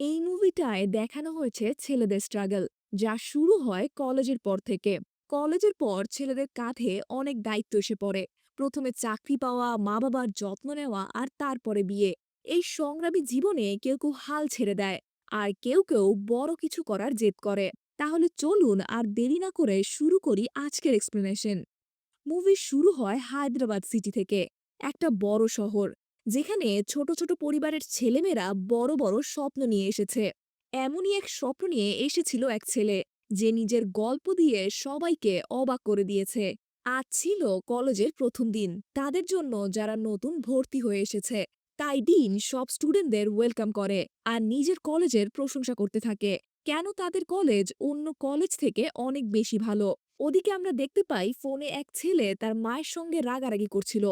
এই মুভিটায় দেখানো হয়েছে ছেলেদের স্ট্রাগল, যা শুরু হয় কলেজের পর থেকে। কলেজের পর ছেলেদের কাঁধে অনেক দায়িত্ব এসে পড়ে। প্রথমে চাকরি পাওয়া মা বাবার যত্ন নেওয়া আর তারপরে বিয়ে। এই সংগ্রামী জীবনে কেউ কেউ হাল ছেড়ে দেয় আর কেউ কেউ বড় কিছু করার জেদ করে। তাহলে চলুন আর দেরি না করে শুরু করি আজকের এক্সপ্লেনেশন মুভি শুরু হয় হায়দ্রাবাদ সিটি থেকে, একটা বড় শহর। যেখানে ছোট ছোট পরিবারের ছেলেমেয়েরা বড় বড় স্বপ্ন নিয়ে এসেছে। এমনই এক স্বপ্ন নিয়ে এসেছিল এক ছেলে, যে নিজের গল্প দিয়ে সবাইকে অবাক করে দিয়েছে। আজ ছিল কলেজের প্রথম দিন। তাদের জন্য যারা নতুন ভর্তি হয়ে এসেছে, তাই ডিন সব স্টুডেন্টদের ওয়েলকাম করে আর নিজের কলেজের প্রশংসা করতে থাকে। কেন তাদের কলেজ অন্য কলেজ থেকে অনেক বেশি ভালো? ওদিকে আমরা দেখতে পাই ফোনে এক ছেলে তার মায়ের সঙ্গে রাগারাগি করছিল।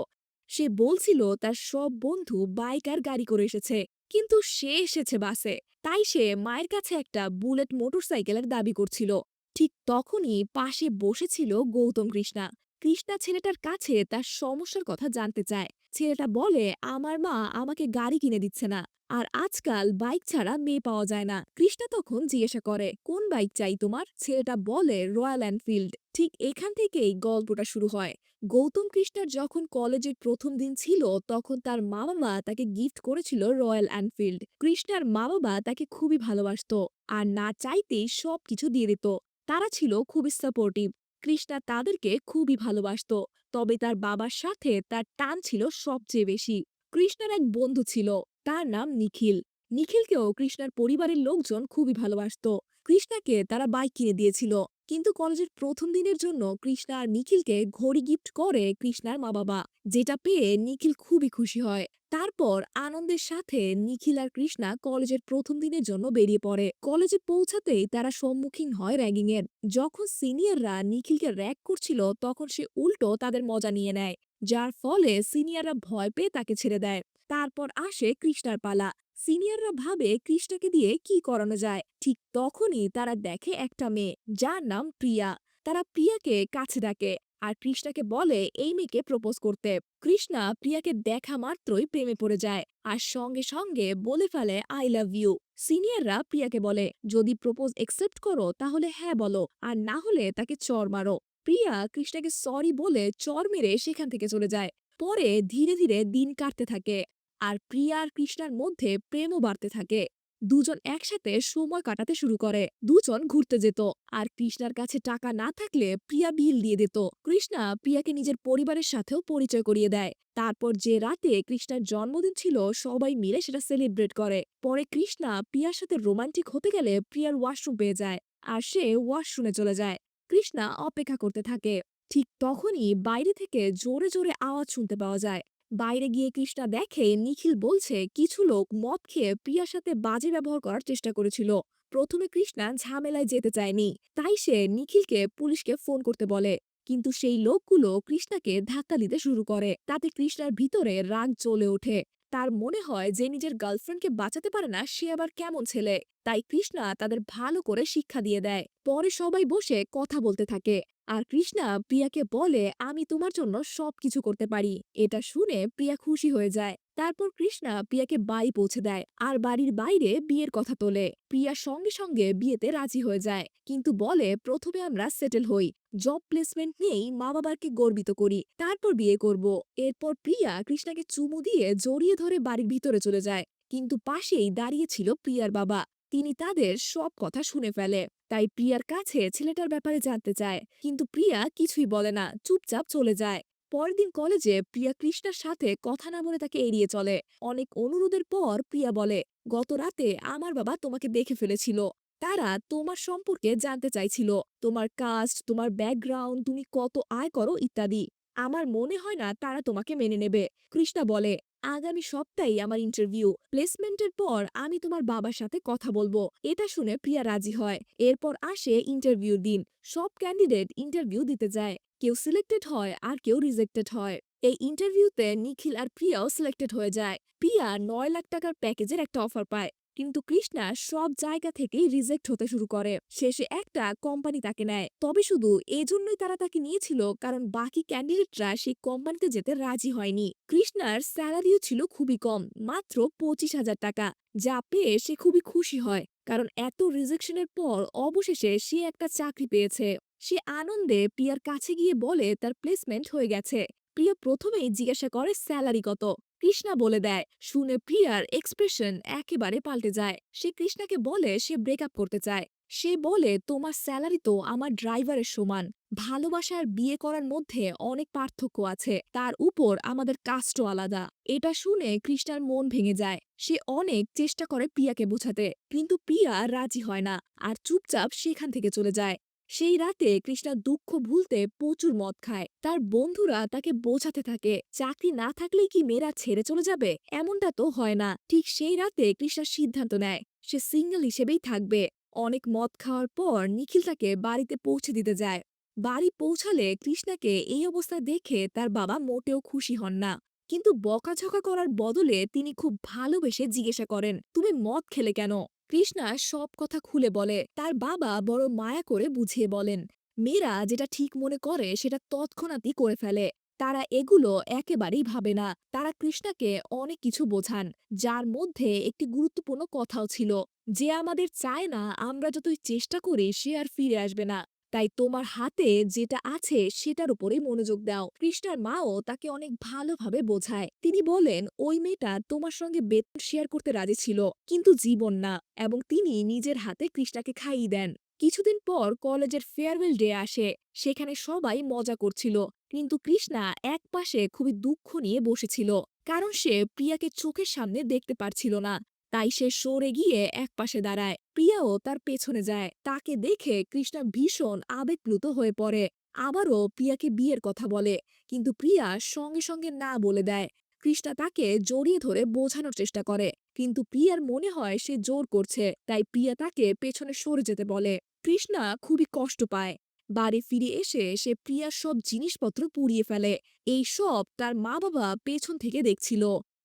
সে বলছিল তার সব বন্ধু বাইক আর গাড়ি করে এসেছে, কিন্তু সে এসেছে বাসে। তাই সে মায়ের কাছে একটা বুলেট মোটরসাইকেলের দাবি করছিল। ঠিক তখনই পাশে বসেছিল গৌতম কৃষ্ণা। কৃষ্ণা ছেলেটার কাছে তার সমস্যার কথা জানতে চায়। ছেলেটা বলে, আমার মা আমাকে গাড়ি কিনে দিচ্ছে না, আর আজকাল বাইক ছাড়া মেয়ে পাওয়া যায় না। কৃষ্ণা তখন জিজ্ঞাসা করে, কোন বাইক চাই তোমার? ছেলেটা বলে, রয়্যাল এনফিল্ড। ঠিক এখান থেকেই গল্পটা শুরু হয়। গৌতম কৃষ্ণার যখন কলেজের প্রথম দিন ছিল, তখন তার মা বাবা তাকে গিফট করেছিল রয়্যাল এনফিল্ড। কৃষ্ণার মা বাবা তাকে খুবই ভালোবাসত, আর না চাইতেই সবকিছু দিয়ে দিত। তারা ছিল খুবই সাপোর্টিভ কৃষ্ণা তাদেরকে খুবই ভালোবাসত, তবে তার বাবার সাথে তার টান ছিল সবচেয়ে বেশি। কৃষ্ণার এক বন্ধু ছিল, তার নাম নিখিল। নিখিলকেও কৃষ্ণার পরিবারের লোকজন খুবই ভালোবাসত। কৃষ্ণাকে তারা বাইক কিনে দিয়েছিল। কিন্তু কলেজের প্রথম দিনের জন্য কৃষ্ণা আর নিখিলকে ঘড়ি গিফট করে কৃষ্ণার মা বাবা যেটা পেয়ে নিখিল খুবই খুশি হয়। তারপর আনন্দের সাথে নিখিল আর কৃষ্ণা কলেজের প্রথম দিনের জন্য বেরিয়ে পড়ে। কলেজে পৌঁছাতেই তারা সম্মুখীন হয় র্যাগিং এর যখন সিনিয়ররা নিখিলকে র্যাগ করছিল, তখন সে উল্টো তাদের মজা নিয়ে নেয়, যার ফলে সিনিয়ররা ভয় পেয়ে তাকে ছেড়ে দেয়। তারপর আসে কৃষ্ণার পালা। সিনিয়ররা ভাবে কৃষ্ণাকে দিয়ে কি করানো যায়। ঠিক তখনই তারা দেখে একটা মেয়ে, যার নাম প্রিয়া। তারা প্রিয়াকে কাছে ডাকে আর কৃষ্ণাকে বলে, এই মেয়েকে প্রপোজ করতে। কৃষ্ণা প্রিয়াকে দেখা মাত্রই প্রেমে পড়ে যায় আর সঙ্গে সঙ্গে বলে ফেলে আই লাভ ইউ সিনিয়ররা প্রিয়াকে বলে, যদি প্রপোজ একসেপ্ট করো, তাহলে হ্যাঁ বলো আর না হলে তাকে চর মারো। প্রিয়া কৃষ্ণাকে সরি বলে চর মেরে সেখান থেকে চলে যায়। পরে ধীরে ধীরে দিন কাটতে থাকে। আর প্রিয়া আর কৃষ্ণার মধ্যে প্রেমও বাড়তে থাকে। দুজন একসাথে সময় কাটাতে শুরু করে। দুজন ঘুরতে যেত। আর কৃষ্ণার কাছে টাকা না থাকলে প্রিয়া বিল দিয়ে দিত। কৃষ্ণা প্রিয়াকে নিজের পরিবারের সাথেও পরিচয় করিয়ে দেয়। তারপর যে রাতে কৃষ্ণার জন্মদিন ছিল, সবাই মিলে সেটা সেলিব্রেট করে। পরে কৃষ্ণা প্রিয়ার সাথে রোমান্টিক হতে গেলে প্রিয়ার ওয়াশরুম পেয়ে যায় আর সে ওয়াশরুমে চলে যায়। কৃষ্ণা অপেক্ষা করতে থাকে। ঠিক তখনই বাইরে থেকে জোরে জোরে আওয়াজ শুনতে পাওয়া যায়। বাইরে গিয়ে কৃষ্ণা দেখে নিখিল বলছে, কিছু লোক মদ খেয়ে প্রিয়ার সাথে বাজে ব্যবহার করার চেষ্টা করেছিল। প্রথমে কৃষ্ণা ঝামেলায় যেতে চায়নি। তাই সে নিখিলকে পুলিশকে ফোন করতে বলে। কিন্তু সেই লোকগুলো কৃষ্ণাকে ধাক্কা দিতে শুরু করে। তাতে কৃষ্ণার ভিতরে রাগ জ্বলে ওঠে। তার মনে হয় যে নিজের গার্লফ্রেন্ডকে বাঁচাতে পারে না, সে আবার কেমন ছেলে। তাই কৃষ্ণা তাদের ভালো করে শিক্ষা দিয়ে দেয়। পরে সবাই বসে কথা বলতে থাকে। আর কৃষ্ণা প্রিয়াকে বলে, আমি তোমার জন্য সবকিছু করতে পারি। এটা শুনে প্রিয়া খুশি হয়ে যায়। তারপর কৃষ্ণা প্রিয়াকে বাড়ি পৌঁছে দেয় আর বাড়ির বাইরে বিয়ের কথা তোলে। প্রিয়া সঙ্গে সঙ্গে বিয়েতে রাজি হয়ে যায়। কিন্তু বলে, প্রথমে আমরা সেটেল হই। জব প্লেসমেন্ট নিয়েই মা বাবাকে গর্বিত করি। তারপর বিয়ে করব। এরপর প্রিয়া কৃষ্ণাকে চুমু দিয়ে জড়িয়ে ধরে বাড়ির ভিতরে চলে যায়। কিন্তু পাশেই দাঁড়িয়ে ছিল প্রিয়ার বাবা। তিনি তাদের সব কথা শুনে ফেলে। তাই প্রিয়ার কাছে ছেলেটার ব্যাপারে জানতে চায়। কিন্তু প্রিয়া কিছুই বলে না, চুপচাপ চলে যায়। পরের দিন কলেজে প্রিয়া কৃষ্ণার সাথে কথা না বলে তাকে এড়িয়ে চলে। অনেক অনুরোধের পর প্রিয়া বলে, গত রাতে আমার বাবা তোমাকে দেখে ফেলেছিল। তারা তোমার সম্পর্কে জানতে চাইছিল। তোমার কাস্ট, তোমার ব্যাকগ্রাউন্ড, তুমি কত আয় করো ইত্যাদি। আমার মনে হয় না তারা তোমাকে মেনে নেবে। কৃষ্ণা বলে, আগামী সপ্তাহেই আমার ইন্টারভিউ প্লেসমেন্টের পর আমি তোমার বাবার সাথে কথা বলব। এটা শুনে প্রিয়া রাজি হয়। এরপর আসে ইন্টারভিউ দিন। সব ক্যান্ডিডেট ইন্টারভিউ দিতে যায়। কেউ সিলেক্টেড হয় আর কেউ রিজেক্টেড হয়। এই ইন্টারভিউতে নিখিল আর প্রিয়াও সিলেক্টেড হয়ে যায়। প্রিয়া নয় লাখ টাকার প্যাকেজের একটা অফার পায়। কিন্তু কৃষ্ণা সব জায়গা থেকেই রিজেক্ট হতে শুরু করে। শেষে একটা কোম্পানি তাকে নেয়। তবে শুধু এজন্যই তারা তাকে নিয়েছিল, কারণ বাকি ক্যান্ডিডেটরা সেই কোম্পানিতে যেতে রাজি হয়নি। কৃষ্ণার স্যালারিও ছিল খুবই কম, মাত্র পঁচিশ হাজার টাকা, যা পেয়ে সে খুবই খুশি হয়, কারণ এত রিজেকশনের পর অবশেষে সে একটা চাকরি পেয়েছে। সে আনন্দে প্রিয়ার কাছে গিয়ে বলে তার প্লেসমেন্ট হয়ে গেছে। প্রিয়া প্রথমেই জিজ্ঞাসা করে স্যালারি কত। কৃষ্ণা বলে দেয়। শুনে প্রিয়ার এক্সপ্রেশন একেবারে পাল্টে যায়। সে কৃষ্ণাকে বলে সে ব্রেকআপ করতে চায়। সে বলে, তোমার স্যালারি তো আমার ড্রাইভারের সমান। ভালোবাসার বিয়ে করার মধ্যে অনেক পার্থক্য আছে। তার উপর আমাদের কাস্টও আলাদা। এটা শুনে কৃষ্ণার মন ভেঙে যায়। সে অনেক চেষ্টা করে প্রিয়াকে বোঝাতে। কিন্তু প্রিয়া রাজি হয় না। আর চুপচাপ সেখান থেকে চলে যায়। সেই রাতে কৃষ্ণা দুঃখ ভুলতে প্রচুর মদ খায়। তার বন্ধুরা তাকে বোঝাতে থাকে, চাকরি না থাকলেই কি মেয়েরা ছেড়ে চলে যাবে? এমনটা তো হয় না। ঠিক সেই রাতে কৃষ্ণা সিদ্ধান্ত নেয়, সে সিঙ্গেল হিসেবেই থাকবে। অনেক মদ খাওয়ার পর নিখিল তাকে বাড়িতে পৌঁছে দিতে যায়। বাড়ি পৌঁছালে কৃষ্ণাকে এই অবস্থা দেখে তার বাবা মোটেও খুশি হন না। কিন্তু বকাঝকা করার বদলে তিনি খুব ভালোবেসে জিজ্ঞাসা করেন, তুমি মদ খেলে কেন? কৃষ্ণা সব কথা খুলে বলে, তার বাবা বড় মায়া করে বুঝিয়ে বলেন, মেয়েরা যেটা ঠিক মনে করে সেটা তৎক্ষণাৎই করে ফেলে। তারা এগুলো একেবারেই ভাবে না। তারা কৃষ্ণাকে অনেক কিছু বোঝান, যার মধ্যে একটি গুরুত্বপূর্ণ কথাও ছিল, যে আমাদের চায় না, আমরা যতই চেষ্টা করি সে আর ফিরে আসবে না। তাই তোমার হাতে যেটা আছে সেটার উপরে মনোযোগ দাও। কৃষ্ণার মাও তাকে অনেক ভালোভাবে বোঝায়। তিনি বলেন, ওই মেয়েটা তোমার সঙ্গে বেতন শেয়ার করতে রাজি ছিল, কিন্তু জীবন না। এবং তিনি নিজের হাতে কৃষ্ণাকে খাইয়ে দেন। কিছুদিন পর কলেজের ফেয়ারওয়েল ডে আসে। সেখানে সবাই মজা করছিল, কিন্তু কৃষ্ণা এক পাশে খুবই দুঃখ নিয়ে বসেছিল, কারণ সে প্রিয়াকে চোখের সামনে দেখতে পারছিল না। তাই সে সরে গিয়ে এক পাশে দাঁড়ায়। প্রিয়াও তার পেছনে যায়। তাকে দেখে কৃষ্ণা ভীষণ আবেগপ্লুত হয়ে পড়ে। আবারও প্রিয়াকে বিয়ের কথা বলে, কিন্তু প্রিয়া সঙ্গে সঙ্গে না বলে দেয়। কৃষ্ণা তাকে জড়িয়ে ধরে বোঝানোর চেষ্টা করে, কিন্তু প্রিয়ার মনে হয় সে জোর করছে, তাই প্রিয়া তাকে পেছনে সরে যেতে বলে। কৃষ্ণা খুবই কষ্ট পায়। বাড়ি ফিরে এসে সে প্রিয়ার সব জিনিসপত্র পুড়িয়ে ফেলে। এই সব তার মা বাবা পেছন থেকে দেখছিল।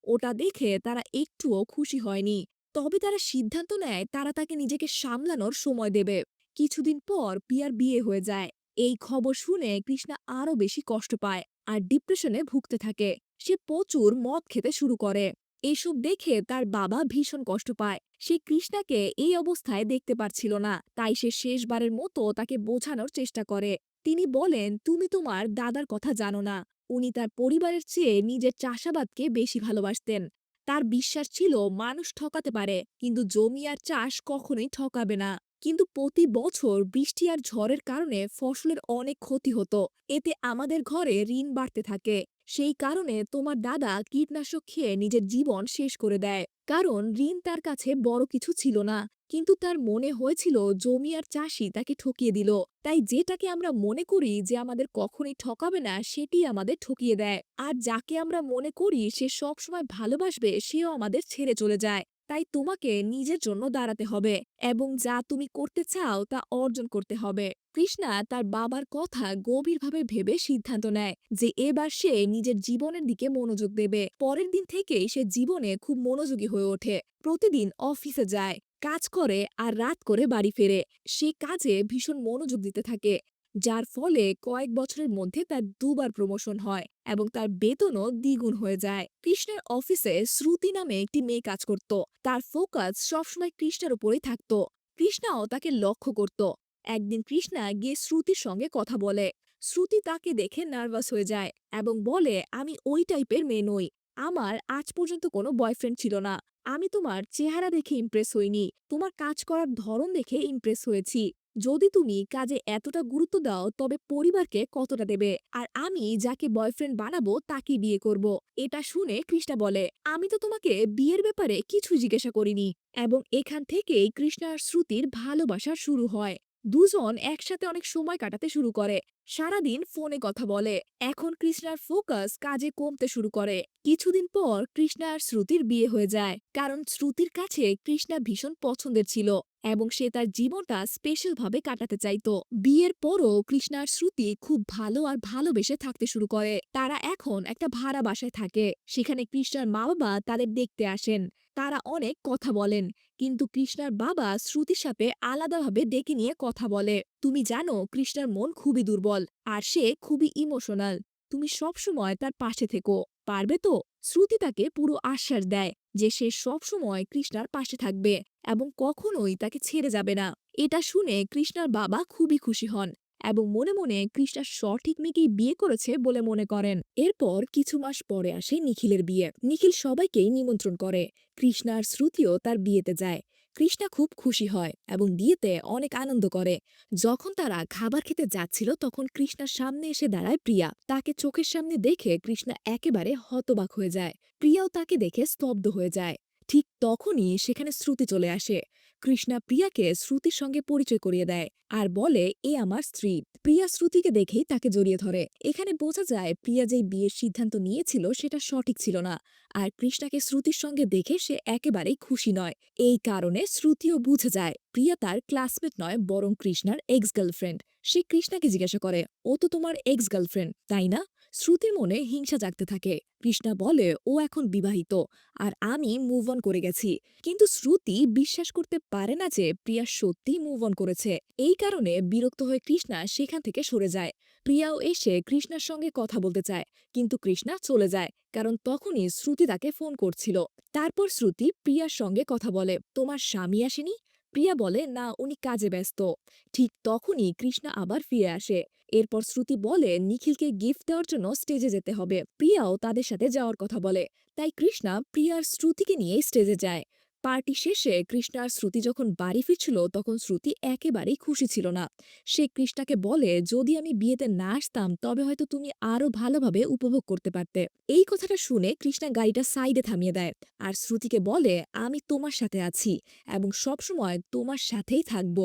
ওটা দেখে তারা একটুও খুশি হয়নি। তবে তারা সিদ্ধান্ত নেয় তারা তাকে নিজেকে সামলানোর সময় দেবে। কিছুদিন পর পিয়ার বিয়ে হয়ে যায়। এই খবর শুনে কৃষ্ণা আরও বেশি কষ্ট পায় আর ডিপ্রেশনে ভুগতে থাকে। সে প্রচুর মদ খেতে শুরু করে। এসব দেখে তার বাবা ভীষণ কষ্ট পায়। সে কৃষ্ণাকে এই অবস্থায় দেখতে পারছিল না। তাই সে শেষবারের মতো তাকে বোঝানোর চেষ্টা করে। তিনি বলেন, তুমি তোমার দাদার কথা জানো না। উনি তার পরিবারের চেয়ে নিজের চাষাবাদকে বেশি ভালোবাসতেন। তার বিশ্বাস ছিল মানুষ ঠকাতে পারে, কিন্তু জমি আর চাষ কখনোই ঠকাবে না। কিন্তু প্রতি বছর বৃষ্টি আর ঝড়ের কারণে ফসলের অনেক ক্ষতি হতো। এতে আমাদের ঘরে ঋণ বাড়তে থাকে। সেই কারণে তোমার দাদা কীটনাশক খেয়ে নিজের জীবন শেষ করে দেয়। কারণ ঋণ তার কাছে বড় কিছু ছিল না। কিন্তু তার মনে হয়েছিল জমি আর চাষি তাকে ঠকিয়ে দিল। তাই যেটাকে আমরা মনে করি যে আমাদের কখনই ঠকাবে না, সেটি আমাদের ঠকিয়ে দেয়। আর যাকে আমরা মনে করি সে সবসময় ভালোবাসবে, সেও আমাদের ছেড়ে চলে যায়। তাই তোমাকে নিজের জন্য দাঁড়াতে হবে এবং যা তুমি করতে চাও তা অর্জন করতে হবে। কৃষ্ণা তার বাবার কথা গভীরভাবে ভেবে সিদ্ধান্ত নেয় যে এবার সে নিজের জীবনের দিকে মনোযোগ দেবে। পরের দিন থেকেই সে জীবনে খুব মনোযোগী হয়ে ওঠে। প্রতিদিন অফিসে যায়। কাজ করে আর রাত করে বাড়ি ফেরে। সে কাজে ভীষণ মনোযোগ দিতে থাকে, যার ফলে কয়েক বছরের মধ্যে তার দুবার প্রমোশন হয় এবং তার বেতনও দ্বিগুণ হয়ে যায়। কৃষ্ণের অফিসে শ্রুতি নামে একটি মেয়ে কাজ করত। তার ফোকাস সবসময় কৃষ্ণের উপরেই থাকত। কৃষ্ণাও তাকে লক্ষ্য করত। একদিন কৃষ্ণা গিয়ে শ্রুতির সঙ্গে কথা বলে। শ্রুতি তাকে দেখে নার্ভাস হয়ে যায় এবং বলে, আমি ওই টাইপের মেয়ে নই। আমার আজ পর্যন্ত কোনো বয়ফ্রেন্ড ছিল না। আমি তোমার চেহারা দেখে ইমপ্রেস হইনি। তোমার কাজ করার ধরন দেখে ইমপ্রেস হয়েছি। যদি তুমি কাজে এতটা গুরুত্ব দাও, তবে পরিবারকে কতটা দেবে? আর আমি যাকে বয়ফ্রেন্ড বানাবো, তাকে বিয়ে করব। এটা শুনে কৃষ্ণা বলে, আমি তো তোমাকে বিয়ের ব্যাপারে কিছু জিজ্ঞাসা করিনি। এবং এখান থেকেই কৃষ্ণার শ্রুতির ভালোবাসা শুরু হয়। দুজন একসাথে অনেক সময় কাটাতে শুরু করে। সারাদিন ফোনে কথা বলে। এখন কৃষ্ণার ফোকাস কাজে কমতে শুরু করে। কিছুদিন পর কৃষ্ণার শ্রুতির বিয়ে হয়ে যায়। কারণ শ্রুতির কাছে কৃষ্ণা ভীষণ পছন্দের ছিল। এবং সে তার জীবনটা স্পেশাল ভাবে কাটাতে চাইত বিয়ের পরও কৃষ্ণার শ্রুতি খুব ভালো আর ভালোবেসে থাকতে শুরু করে। তারা এখন একটা ভাড়া বাসায় থাকে। সেখানে কৃষ্ণার মা বাবা তাদের দেখতে আসেন। তারা অনেক কথা বলেন। কিন্তু কৃষ্ণার বাবা শ্রুতির সাথে আলাদাভাবে ডেকে নিয়ে কথা বলে। তুমি জানো, কৃষ্ণার মন খুবই দুর্বল আর সে খুবই ইমোশনাল তুমি সবসময় তার পাশে থেকো। পারবে তো? শ্রুতি তাকে পুরো আশ্বাস দেয় যে সে সবসময় কৃষ্ণার পাশে থাকবে এবং কখনোই তাকে ছেড়ে যাবে না। এটা শুনে কৃষ্ণার বাবা খুবই খুশি হন এবং মনে মনে কৃষ্ণা সঠিক মেয়েকেই বিয়ে করেছে বলে মনে করেন। এরপর কিছু মাস পরে আসে নিখিলের বিয়ে। নিখিল সবাইকেই নিমন্ত্রণ করে। কৃষ্ণার শ্রুতিও তার বিয়েতে যায়। কৃষ্ণা খুব খুশি হয় এবং বিয়েতে অনেক আনন্দ করে। যখন তারা খাবার খেতে যাচ্ছিল তখন কৃষ্ণার সামনে এসে দাঁড়ায় প্রিয়া। তাকে চোখের সামনে দেখে কৃষ্ণা একেবারে হতবাক হয়ে যায়। প্রিয়াও তাকে দেখে স্তব্ধ হয়ে যায়। ঠিক তখনই সেখানে শ্রুতি চলে আসে। কৃষ্ণা প্রিয়াকে শ্রুতির সঙ্গে পরিচয় করিয়ে দেয় আর বলে, এ আমার স্ত্রী। প্রিয়া শ্রুতিকে দেখেই তাকে জড়িয়ে ধরে। এখানে বোঝা যায় প্রিয়া যেই বিয়ের সিদ্ধান্ত নিয়েছিল সেটা সঠিক ছিল না আর কৃষ্ণাকে শ্রুতির সঙ্গে দেখে সে একেবারেই খুশি নয়। এই কারণে শ্রুতিও বুঝে যায়, প্রিয়া তার ক্লাসমেট নয়, বরং কৃষ্ণার এক্স গার্লফ্রেন্ড সে কৃষ্ণাকে জিজ্ঞাসা করে, ও তো তোমার এক্স গার্লফ্রেন্ড তাই না? শ্রুতির মনে হিংসা জাগতে থাকে। কৃষ্ণা বলে, ও এখন বিবাহিত, আর আমি মুভ অন করে গেছি। কিন্তু শ্রুতি বিশ্বাস করতে পারে না যে প্রিয়া সত্যি মুভ অন করেছে। এই কারণে বিরক্ত হয়ে কৃষ্ণা সেখান থেকে সরে যায়। প্রিয়াও এসে কৃষ্ণার সঙ্গে কথা বলতে চায়, কিন্তু কৃষ্ণা চলে যায়, কারণ তখনই শ্রুতি তাকে ফোন করছিল। তারপর শ্রুতি প্রিয়ার সঙ্গে কথা বলে, তোমার স্বামী আসেনি? প্রিয়া বলে, না, উনি কাজে ব্যস্ত। ঠিক তখনই কৃষ্ণা আবার ফিরে আসে। এরপর শ্রুতি বলে, নিখিলকে গিফট দেওয়ার জন্য স্টেজে যেতে হবে। প্রিয়াও তাদের সাথে যাওয়ার কথা বলে। তাই কৃষ্ণা প্রিয়ার শ্রুতিকে নিয়ে স্টেজে যায়। পার্টি শেষে কৃষ্ণার শ্রুতি যখন বাড়ি ফিরছিল, তখন শ্রুতি একেবারেই খুশি ছিল না। সে কৃষ্ণাকে বলে, যদি আমি বিয়েতে না আসতাম, তবে হয়তো তুমি আরও ভালোভাবে উপভোগ করতে পারতে। এই কথাটা শুনে কৃষ্ণা গাড়িটা সাইডে থামিয়ে দেয় আর শ্রুতিকে বলে, আমি তোমার সাথে আছি এবং সবসময় তোমার সাথেই থাকব।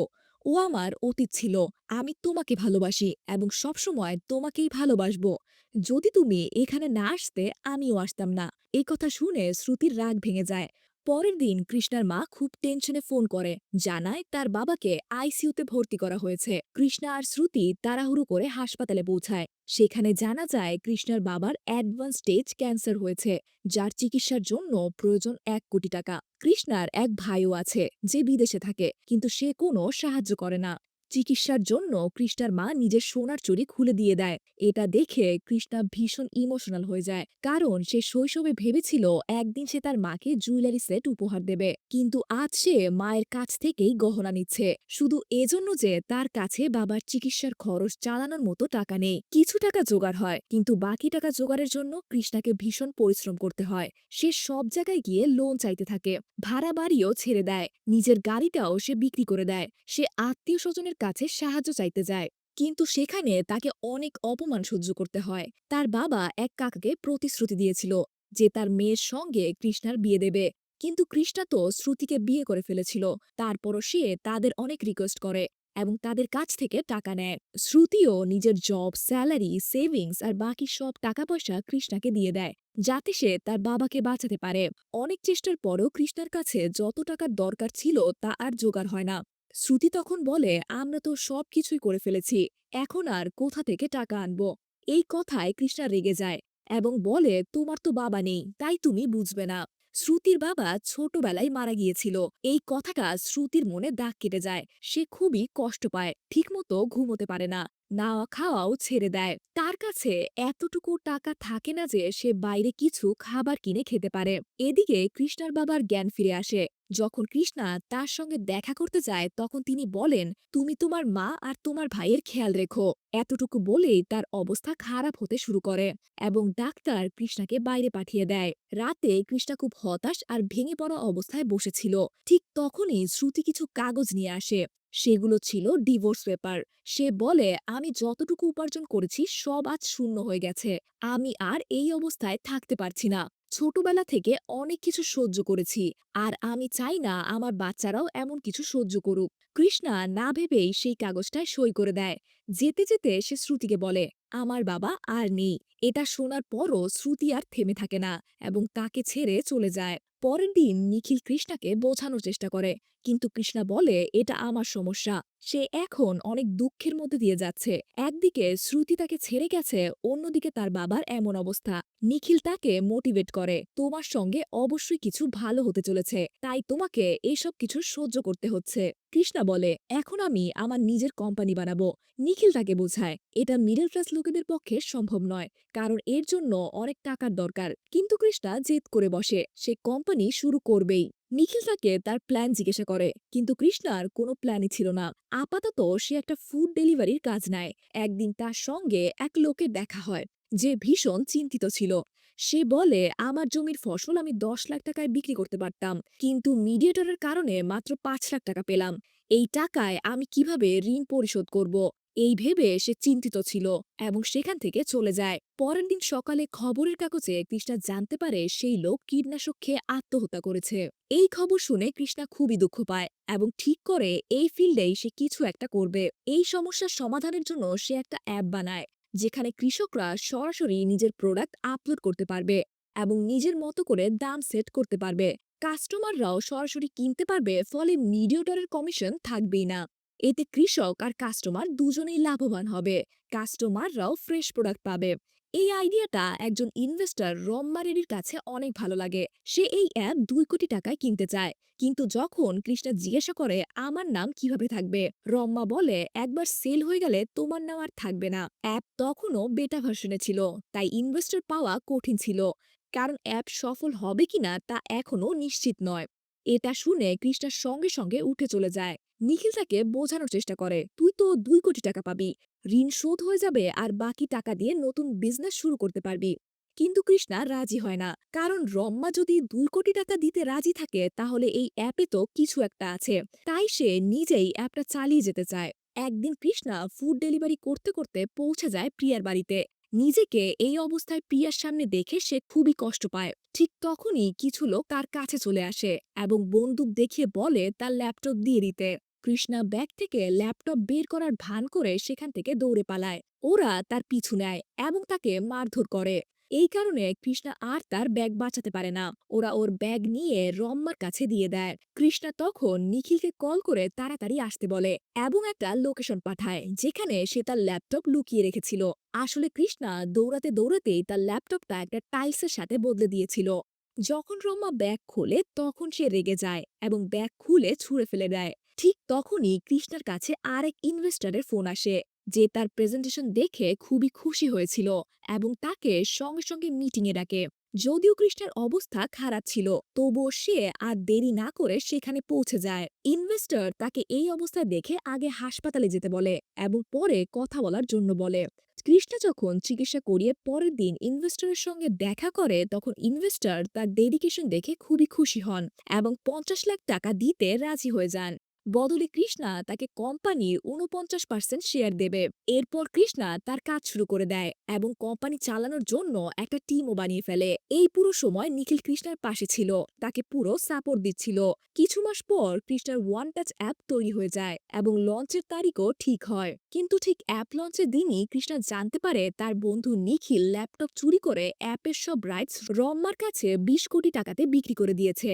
ও আমার অতীত ছিল। আমি তোমাকে ভালোবাসি এবং সবসময় তোমাকেই ভালোবাসবো। যদি তুমি এখানে না আসতে, আমিও আসতাম না। এই কথা শুনে শ্রুতির রাগ ভেঙে যায়। পরের দিন কৃষ্ণার মা খুব টেনশনে ফোন করে, জানায় তার বাবাকে আইসিইউতে ভর্তি করা হয়েছে। কৃষ্ণা আর শ্রুতি তাড়াহুড়ো করে হাসপাতালে পৌঁছায়। সেখানে জানা যায় কৃষ্ণার বাবার অ্যাডভান্স স্টেজ ক্যান্সার হয়েছে, যার চিকিৎসার জন্য প্রয়োজন এক কোটি টাকা। কৃষ্ণার এক ভাইও আছে, যে বিদেশে থাকে, কিন্তু সে কোনো সাহায্য করে না। চিকিৎসার জন্য কৃষ্ণার মা নিজের সোনার চুরি খুলে দিয়ে দেয়। এটা দেখে কৃষ্ণা ভীষণ ইমোশনাল হয়ে যায়। কারণ সে শৈশবে ভেবেছিল একদিন সে তার মাকে জুয়েলারি সেট উপহার দেবে। কিন্তু আজ সে মায়ের কাছ থেকেই গহনা নিচ্ছে। শুধু এজন্য যে তার কাছে বাবার চিকিৎসার খরচ চালানোর মতো টাকা নেই। কিছু টাকা জোগাড় হয়, কিন্তু বাকি টাকা জোগাড়ের জন্য কৃষ্ণাকে ভীষণ পরিশ্রম করতে হয়। সে সব জায়গায় গিয়ে লোন চাইতে থাকে। ভাড়া বাড়িও ছেড়ে দেয়। নিজের গাড়িটাও সে বিক্রি করে দেয়। সে আত্মীয় স্বজনের কাছে সাহায্য চাইতে যায়। কিন্তু সেখানে তাকে অনেক অপমান সহ্য করতে হয়। তার বাবা এক কাকাকে প্রতিশ্রুতি দিয়েছিল যে তার মেয়ের সঙ্গে কৃষ্ণার বিয়ে দেবে। কিন্তু কৃষ্ণা তো শ্রুতিকে বিয়ে করে ফেলেছিল। তারপরও সে তাদের অনেক রিকোয়েস্ট করে এবং তাদের কাছ থেকে টাকা নেয়। শ্রুতিও নিজের জব স্যালারি সেভিংস আর বাকি সব টাকা পয়সা কৃষ্ণাকে দিয়ে দেয়, যাতে সে তার বাবাকে বাঁচাতে পারে। অনেক চেষ্টার পরেও কৃষ্ণার কাছে যত টাকার দরকার ছিল তা আর জোগাড় হয় না। শ্রুতি তখন বলে, আমরা তো সব কিছুই করে ফেলেছি, এখন আর কোথা থেকে টাকা আনব? এই কথায় কৃষ্ণা রেগে যায় এবং বলে, তোমার তো বাবা নেই, তাই তুমি বুঝবে না। শ্রুতির বাবা ছোটবেলায় মারা গিয়েছিল। এই কথাটা শ্রুতির মনে দাগ কেটে যায়, সে খুবই কষ্ট পায়, ঠিকমতো ঘুমোতে পারে না না খাওয়াও ছেড়ে দেয়। তার কাছে এতটুকু টাকা থাকে না যে সে বাইরে কিছু খাবার কিনে খেতে পারে। এদিকে কৃষ্ণার বাবার জ্ঞান ফিরে আসে যখন কৃষ্ণা তার সঙ্গে দেখা করতে যায়, তখন তিনি বলেন, তুমি তোমার মা আর তোমার ভাইয়ের খেয়াল রেখো। এতটুকু বলেই তার অবস্থা খারাপ হতে শুরু করে এবং ডাক্তার কৃষ্ণাকে বাইরে পাঠিয়ে দেয়। রাতে কৃষ্ণা খুব হতাশ আর ভেঙে পড়া অবস্থায় বসেছিল। ঠিক তখনই শ্রুতি কিছু কাগজ নিয়ে আসে। সেগুলো ছিল ডিভোর্স পেপার। সে বলে, আমি যতটুকু উপার্জন করেছি, সব আজ শূন্য হয়ে গেছে। আমি আর এই অবস্থায় থাকতে পারছি না। ছোটবেলা থেকে অনেক কিছু সহ্য করেছি। আর আমি চাই না আমার বাচ্চারাও এমন কিছু সহ্য করুক। কৃষ্ণা না ভেবেই সেই কাগজটায় সই করে দেয়। যেতে যেতে সে শ্রুতিকে বলে, আমার বাবা আর নেই। এটা শোনার পরও শ্রুতি আর থেমে থাকে না এবং তাকে ছেড়ে চলে যায়। পরের দিন নিখিল কৃষ্ণাকে বোঝানোর চেষ্টা করে। কিন্তু কৃষ্ণা বলে, এটা আমার সমস্যা। সে এখন অনেক দুঃখের মধ্যে দিয়ে যাচ্ছে। একদিকে শ্রুতি তাকে ছেড়ে গেছে, অন্যদিকে তার বাবার এমন অবস্থা। নিখিল তাকে মোটিভেট করে, তোমার সঙ্গে অবশ্যই কিছু ভালো হতে চলেছে। তাই তোমাকে এসব কিছু সহ্য করতে হচ্ছে। কৃষ্ণা বলে, এখন আমি আমার নিজের কোম্পানি বানাবো। নিখিল তাকে বোঝায়, এটা মিডল ক্লাস লোকেদের পক্ষে সম্ভব নয়, কারণ এর জন্য অনেক টাকার দরকার। কিন্তু কৃষ্ণা জেদ করে বসে, সে কোম্পানি শুরু করবেই। নিখিল তাকে তার প্ল্যান জিজ্ঞাসা করে, কিন্তু কৃষ্ণার কোনো প্ল্যানই ছিল না। আপাতত সে একটা ফুড ডেলিভারির কাজ নেয়। একদিন তার সঙ্গে এক লোকের দেখা হয়, যে ভীষণ চিন্তিত ছিল। সে বলে, আমার জমির ফসল আমি দশ লাখ টাকায় বিক্রি করতে পারতাম, কিন্তু মিডিয়েটরের কারণে মাত্র পাঁচ লাখ টাকা পেলাম। এই টাকায় আমি কীভাবে ঋণ পরিশোধ করব? এই ভেবে সে চিন্তিত ছিল এবং সেখান থেকে চলে যায়। পরের দিন সকালে খবরের কাগজে কৃষ্ণা জানতে পারে সেই লোক কীটনাশক খেয়ে আত্মহত্যা করেছে। এই খবর শুনে কৃষ্ণা খুবই দুঃখ পায় এবং ঠিক করে এই ফিল্ডেই সে কিছু একটা করবে। এই সমস্যার সমাধানের জন্য সে একটা অ্যাপ বানায়, যেখানে কৃষকরা সরাসরি নিজের প্রোডাক্ট আপলোড করতে পারবে এবং নিজের মতো করে দাম সেট করতে পারবে। কাস্টমাররাও সরাসরি কিনতে পারবে, ফলে মিডিয়েটরের কমিশন থাকবেই না। এতে কৃষক আর কাস্টমার দুজনেই লাভবান হবে। কাস্টমাররাও ফ্রেশ প্রোডাক্ট পাবে। এই আইডিয়াটা একজন ইনভেস্টর রম্মারেরির কাছে অনেক ভালো লাগে। সে এই অ্যাপ দুই কোটি টাকায় কিনতে চায়। কিন্তু যখন কৃষ্ণা জিজ্ঞাসা করে, আমার নাম কীভাবে থাকবে? রম্মা বলে, একবার সেল হয়ে গেলে তোমার নাম আর থাকবে না। অ্যাপ তখনও বেটা ভার্সনে ছিল, তাই ইনভেস্টর পাওয়া কঠিন ছিল। কারণ অ্যাপ সফল হবে কিনা তা এখনও নিশ্চিত নয়। এটা শুনে কৃষ্ণার সঙ্গে সঙ্গে উঠে চলে যায়। নিখিল তাকে বোঝানোর চেষ্টা করে, তুই তো দুই কোটি টাকা পাবি, ঋণ শোধ হয়ে যাবে আর বাকি টাকা দিয়ে নতুন বিজনেস শুরু করতে পারবি। কিন্তু কৃষ্ণা রাজি হয় না, কারণ রম্মা যদি দুই কোটি টাকা দিতে রাজি থাকে, তাহলে এই অ্যাপে তো কিছু একটা আছে। তাই সে নিজেই অ্যাপটা চালিয়ে যেতে চায়। একদিন কৃষ্ণা ফুড ডেলিভারি করতে করতে পৌঁছে যায় প্রিয়ার বাড়িতে। নিজেকে এই অবস্থায় প্রিয়ার সামনে দেখে সে খুবই কষ্ট পায়। ঠিক তখনই কিছু লোক তার কাছে চলে আসে এবং বন্দুক দেখিয়ে বলে তার ল্যাপটপ দিয়ে দিতে। কৃষ্ণা ব্যাগ থেকে ল্যাপটপ বের করার ভান করে সেখান থেকে দৌড়ে পালায়। ওরা তার পিছু নেয় এবং তাকে মারধর করে। এই কারণে কৃষ্ণা আর তার ব্যাগ বাঁচাতে পারে না। ওরা ওর ব্যাগ নিয়ে রম্মার কাছে দিয়ে দেয়। কৃষ্ণা তখন নিখিলকে কল করে তাড়াতাড়ি আসতে বলে এবং একটা লোকেশন পাঠায়, যেখানে সে তার ল্যাপটপ লুকিয়ে রেখেছিল। আসলে কৃষ্ণা দৌড়াতে দৌড়াতেই তার ল্যাপটপটা একটা টাইলসের সাথে বদলে দিয়েছিল। যখন রম্মা ব্যাগ খোলে, তখন সে রেগে যায় এবং ব্যাগ খুলে ছুঁড়ে ফেলে দেয়। ঠিক তখনই কৃষ্ণার কাছে আরেক ইনভেস্টরের ফোন আসে। যে তার প্রেজেন্টেশন দেখে খুবই খুশি হয়েছিল এবং তাকে সঙ্গে সঙ্গে মিটিংয়ে ডাকে। যদিও কৃষ্ণার অবস্থা খারাপ ছিল, তবুও সে আর দেরি না করে সেখানে পৌঁছে যায়। ইনভেস্টর তাকে এই অবস্থা দেখে আগে হাসপাতালে যেতে বলে এবং পরে কথা বলার জন্য বলে। কৃষ্ণা যখন চিকিৎসা করিয়ে পরের দিন ইনভেস্টরের সঙ্গে দেখা করে, তখন ইনভেস্টর তার ডেডিকেশন দেখে খুবই খুশি হন এবং পঞ্চাশ লাখ টাকা দিতে রাজি হয়ে যান। বদলে কৃষ্ণা তাকে কোম্পানির উনপঞ্চাশ পার্সেন্ট শেয়ার দেবে। এরপর কৃষ্ণা তার কাজ শুরু করে দেয় এবং কোম্পানি চালানোর জন্য একটা টিমও বানিয়ে ফেলে। এই পুরো সময় নিখিল কৃষ্ণার পাশে ছিল, তাকে পুরো সাপোর্ট দিচ্ছিল। কিছু মাস পর কৃষ্ণার ওয়ান টাচ অ্যাপ তৈরি হয়ে যায় এবং লঞ্চের তারিখও ঠিক হয়। কিন্তু ঠিক অ্যাপ লঞ্চের দিনই কৃষ্ণা জানতে পারে তার বন্ধু নিখিল ল্যাপটপ চুরি করে অ্যাপের সব রাইটস রম্মার কাছে বিশ কোটি টাকাতে বিক্রি করে দিয়েছে।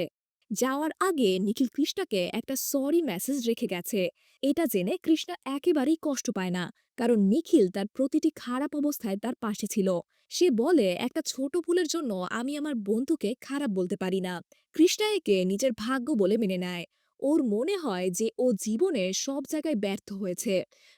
যাওয়ার আগে নিখিল কৃষ্ণাকে একটা সরি মেসেজ রেখে গেছে। এটা জেনে কৃষ্ণা একেবারেই কষ্ট পায় না, কারণ নিখিল তার প্রতিটি খারাপ অবস্থায় তার পাশে ছিল। সে বলে, একটা ছোট ভুলের জন্য আমি আমার বন্ধুকে খারাপ বলতে পারি না। কৃষ্ণা একে নিজের ভাগ্য বলে মেনে নেয়। ওর মনে হয় যে ও জীবনে সব জায়গায় ব্যর্থ হয়েছে।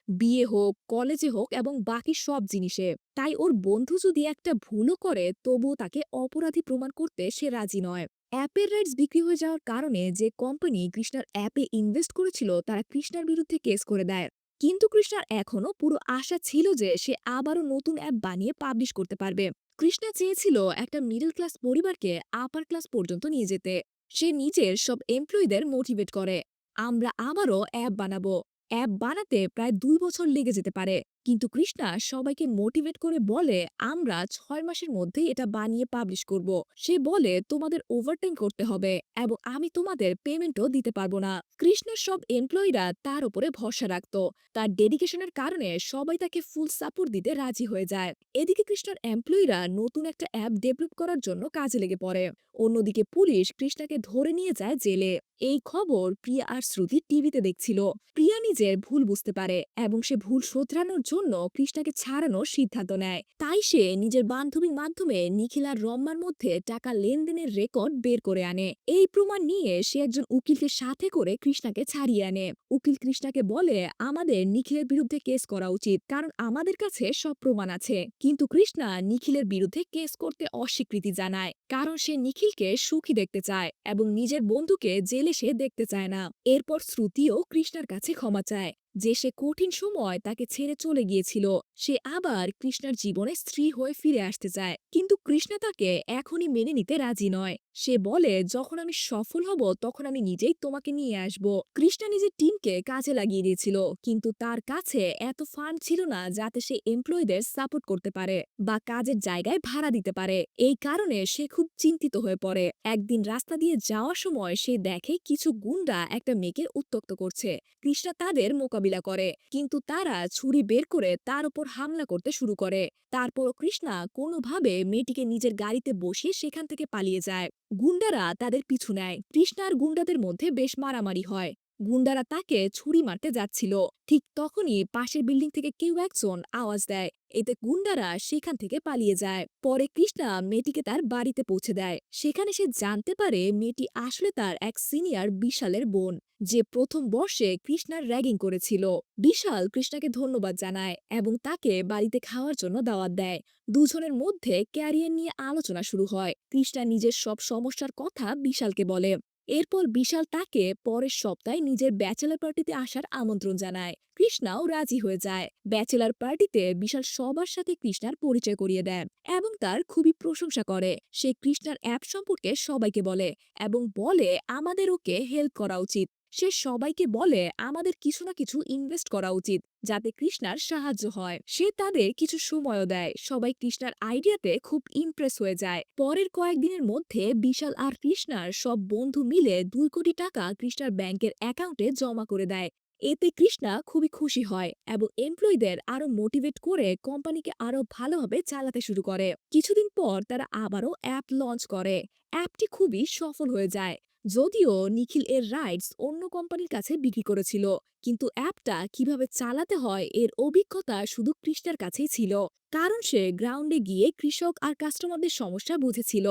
বিয়ে হোক, কলেজে হোক এবং বাকি সব জিনিসে। তাই ওর বন্ধু যদি একটা ভুলও করে, তবুও তাকে অপরাধী প্রমাণ করতে সে রাজি নয়। অ্যাপের রাইটস বিক্রি হয়ে যাওয়ার কারণে যে কোম্পানি কৃষ্ণার অ্যাপে ইনভেস্ট করেছিল, তারা কৃষ্ণার বিরুদ্ধে কেস করে দেয়। কিন্তু কৃষ্ণার এখনও পুরো আশা ছিল যে সে আবারও নতুন অ্যাপ বানিয়ে পাবলিশ করতে পারবে। কৃষ্ণা চেয়েছিল একটা মিডল ক্লাস পরিবারকে আপার ক্লাস পর্যন্ত নিয়ে যেতে। সে নিজের সব এমপ্লয়ীদের মোটিভেট করে, আমরা আবারও অ্যাপ বানাবো। অ্যাপ বানাতে প্রায় দুই বছর লেগে যেতে পারে। কিন্তু কৃষ্ণা সবাইকে মোটিভেট করে বলে, আমরা ছয় মাসের মধ্যেই এটা বানিয়ে পাবলিশ করব। সে বলে, তোমাদের ওভারটাইম করতে হবে এবং আমি তোমাদের পেমেন্টও দিতে পারব না। কৃষ্ণার সব এমপ্লয়িরা তার উপরে ভরসা রাখত। তার ডেডিকেশনের কারণে সবাই তাকে ফুল সাপোর্ট দিতে রাজি হয়ে যায়। এদিকে কৃষ্ণার এমপ্লয়িরা নতুন একটা অ্যাপ ডেভেলপ করার জন্য কাজে লেগে পড়ে। অন্যদিকে পুলিশ কৃষ্ণাকে ধরে নিয়ে যায় জেলে। এই খবর প্রিয়া আর শ্রুতি টিভিতে দেখছিল। প্রিয়া নিজের ভুল বুঝতে পারে এবং সে ভুল শোধরানোর জন্য কৃষ্ণাকে ছাড়ানোর সিদ্ধান্ত নেয়। তাই সে নিজের বান্ধবীর মাধ্যমে নিখিল আর রম্মার মধ্যে টাকা লেনদেনের রেকর্ড বের করে আনে। এই প্রমাণ নিয়ে সে একজন উকিলকে সাথে করে কৃষ্ণাকে ছাড়িয়ে আনে। উকিল কৃষ্ণাকে বলে, আমাদের নিখিলের বিরুদ্ধে কেস করা উচিত, কারণ আমাদের কাছে সব প্রমাণ আছে। কিন্তু কৃষ্ণা নিখিলের বিরুদ্ধে কেস করতে অস্বীকৃতি জানায়, কারণ সে নিখিলকে সুখী দেখতে চায় এবং নিজের বন্ধুকে জেলে সে দেখতে চায় না। এরপর শ্রুতিও কৃষ্ণার কাছে ক্ষমা চায়। যে সে কঠিন সময় তাকে ছেড়ে চলে গিয়েছিল, সে আবার কৃষ্ণার জীবনে স্ত্রী হয়ে ফিরে আসতে চায়। কিন্তু কৃষ্ণা তাকে এখনই মেনে নিতে রাজি নয়। সে বলে, যখন আমি সফল হব, তখন আমি নিজেই তোমাকে নিয়ে আসব। কৃষ্ণা নিজের টিমকে কাজে লাগিয়ে দিয়েছিল, কিন্তু তার কাছে এত ফান্ড ছিল না যাতে সে এমপ্লয়ীদের সাপোর্ট করতে পারে বা কাজের জায়গায় ভাড়া দিতে পারে। এই কারণে সে খুব চিন্তিত হয়ে পড়ে। একদিন রাস্তা দিয়ে যাওয়ার সময় সে দেখে কিছু গুন্ডা একটা মেয়েকে উত্তক্ত করছে। কৃষ্ণা তাদের মোকাবিলা করে, কিন্তু তারা ছুরি বের করে তার উপর হামলা করতে শুরু করে। তারপর কৃষ্ণা কোনোভাবে মেয়েটিকে নিজের গাড়িতে বসিয়ে সেখান থেকে পালিয়ে যায়। গুন্ডারা তাদের পিছু নেয়। কৃষ্ণার গুন্ডাদের মধ্যে বেশ মারামারি হয়। গুন্ডারা তাকে ছুরি মারতে যাচ্ছিল। ঠিক তখনই পাশের বিল্ডিং থেকে কেউ একজন আওয়াজ দেয়। এতে গুন্ডারা সেখান থেকে পালিয়ে যায়। পরে কৃষ্ণা মেয়েটিকে তার বাড়িতে পৌঁছে দেয়। সেখানে সে জানতে পারে মেয়েটি আসলে তার এক সিনিয়র বিশালের বোন, যে প্রথম বর্ষে কৃষ্ণার র্যাগিং করেছিল। বিশাল কৃষ্ণাকে ধন্যবাদ জানায় এবং তাকে বাড়িতে খাওয়ার জন্য দাওয়াত দেয়। দুজনের মধ্যে ক্যারিয়ার নিয়ে আলোচনা শুরু হয়। কৃষ্ণা নিজের সব সমস্যার কথা বিশালকে বলে। এরপর বিশাল তাকে পরের সপ্তাহে নিজের ব্যাচেলার পার্টিতে আসার আমন্ত্রণ জানায়। কৃষ্ণাও রাজি হয়ে যায়। ব্যাচেলার পার্টিতে বিশাল সবার সাথে কৃষ্ণার পরিচয় করিয়ে দেন এবং তার খুবই প্রশংসা করে। সে কৃষ্ণার অ্যাপ সম্পর্কে সবাইকে বলে এবং বলে আমাদের ওকে হেল্প করা উচিত। সে সবাইকে বলে, আমাদের কিছু না কিছু ইনভেস্ট করা উচিত, যাতে কৃষ্ণার সাহায্য হয়। সে তাদের কিছু সময়ও দেয়। সবাই কৃষ্ণার আইডিয়াতে খুব ইমপ্রেস হয়ে যায়। পরের কয়েকদিনের মধ্যে বিশাল আর কৃষ্ণার সব বন্ধু মিলে দুই কোটি টাকা কৃষ্ণার ব্যাংকের অ্যাকাউন্টে জমা করে দেয়। এতে কৃষ্ণা খুবই খুশি হয় এবং এমপ্লয়ীদের আরও মোটিভেট করে কোম্পানিকে আরও ভালোভাবে চালাতে শুরু করে। কিছুদিন পর তারা আবারও অ্যাপ লঞ্চ করে। অ্যাপটি খুবই সফল হয়ে যায়। যদিও নিখিল এর রাইটস অন্য কোম্পানির কাছে বিক্রি করেছিল, কিন্তু অ্যাপটা কীভাবে চালাতে হয় এর অভিজ্ঞতা শুধু কৃষ্ণার কাছেই ছিল, কারণ সে গ্রাউন্ডে গিয়ে কৃষক আর কাস্টমারদের সমস্যা বুঝেছিল।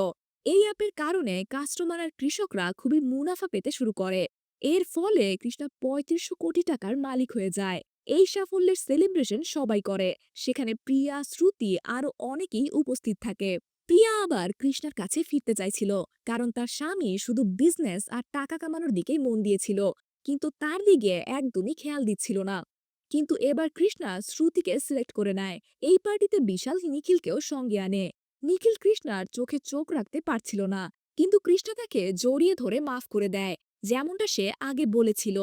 এই অ্যাপের কারণে কাস্টমার আর কৃষকরা খুবই মুনাফা পেতে শুরু করে। এর ফলে কৃষ্ণা পঁয়ত্রিশশো কোটি টাকার মালিক হয়ে যায়। এই সাফল্যের সেলিব্রেশন সবাই করে, সেখানে প্রিয়া, শ্রুতি আরও অনেকেই উপস্থিত থাকে। প্রিয়া আবার কৃষ্ণার কাছে ফিরতে চাইছিল, কারণ তার স্বামী শুধু বিজনেস আর টাকা কামানোর দিকেই মন দিয়েছিল। কিন্তু তার দিকে একদমই খেয়াল দিচ্ছিল না। কিন্তু এবার কৃষ্ণা শ্রুতিকে সিলেক্ট করে নেয়। এই পার্টিতে বিশাল নিখিলকেও সঙ্গে আনে। নিখিল কৃষ্ণার চোখে চোখ রাখতে পারছিল না। কিন্তু কৃষ্ণা তাকে জড়িয়ে ধরে মাফ করে দেয়, যেমনটা সে আগে বলেছিল।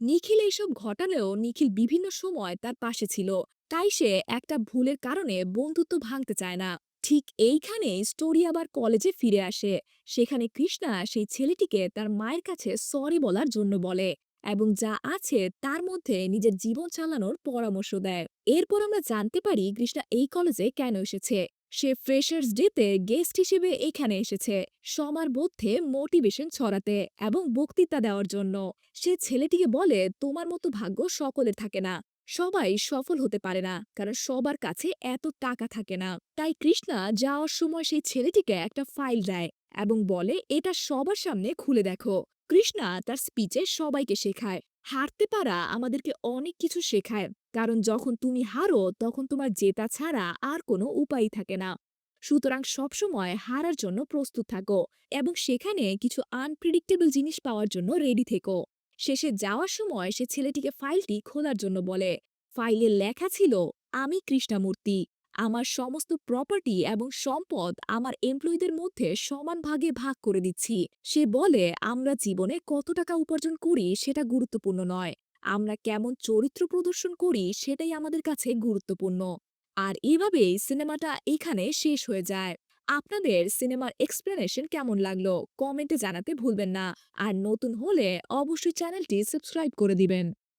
নিখিল এইসব ঘটালেও নিখিল বিভিন্ন সময় তার পাশে ছিল। তাই সে একটা ভুলের কারণে বন্ধুত্ব ভাঙতে চায় না। ঠিক এইখানেই স্টোরি আবার কলেজে ফিরে আসে। সেখানে কৃষ্ণা সেই ছেলেটিকে তার মায়ের কাছে সরি বলার জন্য বলে এবং যা আছে তার মধ্যে নিজের জীবন চালানোর পরামর্শ দেয়। এরপর আমরা জানতে পারি কৃষ্ণা এই কলেজে কেন এসেছে। সে ফ্রেশার্স ডেতে গেস্ট হিসেবে এখানে এসেছে সবার মধ্যে মোটিভেশন ছড়াতে এবং বক্তৃতা দেওয়ার জন্য। সে ছেলেটিকে বলে, তোমার মতো ভাগ্য সকলের থাকে না। সবাই সফল হতে পারে না। কারণ সবার কাছে এত টাকা থাকে না। তাই কৃষ্ণা যাওয়ার সময় সেই ছেলেটিকে একটা ফাইল দেয় এবং বলে, এটা সবার সামনে খুলে দেখো। কৃষ্ণা তার স্পিচে সবাইকে শেখায়। হারতে পারা আমাদেরকে অনেক কিছু শেখায়। কারণ যখন তুমি হারো, তখন তোমার জেতা ছাড়া আর কোনো উপায় থাকে না। সুতরাং সবসময় হারার জন্য প্রস্তুত থাকো এবং সেখানে কিছু আনপ্রিডিক্টেবল জিনিস পাওয়ার জন্য রেডি থেকো। শেষে যাওয়ার সময় সে ছেলেটিকে ফাইলটি খোলার জন্য বলে, ফাইলে লেখা ছিল, আমি কৃষ্ণামূর্তি, আমার সমস্ত প্রপার্টি এবং সম্পদ আমার এমপ্লয়ীদের মধ্যে সমান ভাগে ভাগ করে দিচ্ছি। সে বলে, আমরা জীবনে কত টাকা উপার্জন করি সেটা গুরুত্বপূর্ণ নয়, আমরা কেমন চরিত্র প্রদর্শন করি সেটাই আমাদের কাছে গুরুত্বপূর্ণ। আর এভাবেই সিনেমাটা এখানে শেষ হয়ে যায় আপনাদের সিনেমার এক্সপ্লেনেশন কেমন লাগল? কমেন্টে জানাতে ভুলবেন না। আর নতুন হলে অবশ্যই চ্যানেলটি সাবস্ক্রাইব করে দিবেন।